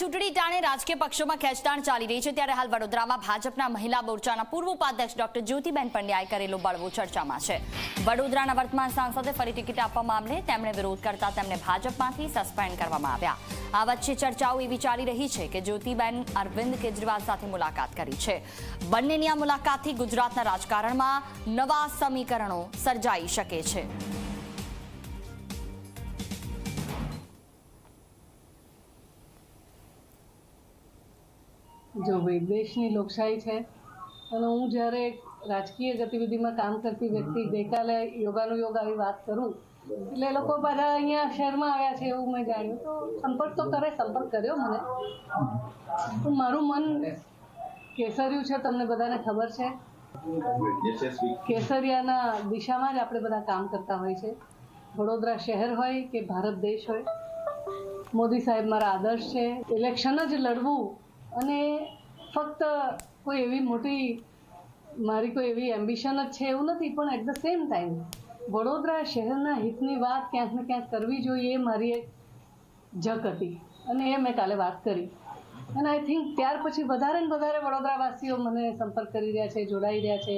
ચૂંટણી ટાણે રાજકીય પક્ષોમાં ખેંચતાણ ચાલી રહી છે ત્યારે હાલ વડોદરામાં ભાજપના મહિલા મોરચાના પૂર્વ ઉપાધ્યક્ષ ડોક્ટર જ્યોતિબેન પંડ્યાએ કરેલો બળવો ચર્ચામાં છે. વડોદરાના વર્તમાન સાંસદે ફરી ટિકિટ આપવા મામલે તેમણે વિરોધ કરતા તેમને ભાજપમાંથી સસ્પેન્ડ કરવામાં આવ્યા. આ વચ્ચે ચર્ચાઓ એવી ચાલી રહી છે કે જ્યોતિબેન અરવિંદ કેજરીવાલ સાથે મુલાકાત કરી છે. બંનેની આ મુલાકાતથી ગુજરાતના રાજકારણમાં નવા સમીકરણો સર્જાઈ શકે છે. જો ભાઈ, દેશની લોકશાહી છે. અને હું જ્યારે રાજકીય ગતિવિધિમાં કામ કરતી વ્યક્તિ, ગઈકાલે યોગાનું યોગ આવી વાત કરું, એટલે એ લોકો બધા અહીંયા શહેરમાં આવ્યા છે એવું મેં જાણ્યું. તો સંપર્ક તો કરે, સંપર્ક કર્યો મને. મારું મન કેસર્યું છે, તમને બધાને ખબર છે. કેસરિયાના દિશામાં જ આપણે બધા કામ કરતા હોય છે. વડોદરા શહેર હોય કે ભારત દેશ હોય. મોદી સાહેબ મારા આદર્શ છે. ઇલેક્શન જ લડવું અને ફક્ત કોઈ એવી મોટી, મારી કોઈ એવી એમ્બિશન જ છે એવું નથી, પણ at the same time Vadodara શહેરના હિતની વાત ક્યાંક ને ક્યાંક કરવી જોઈએ એ મારી એક જક હતી. અને એ મેં કાલે વાત કરી. અને આઈ થિંક ત્યાર પછી વધારે ને વધારે વડોદરાવાસીઓ મને સંપર્ક કરી રહ્યા છે, જોડાઈ રહ્યા છે.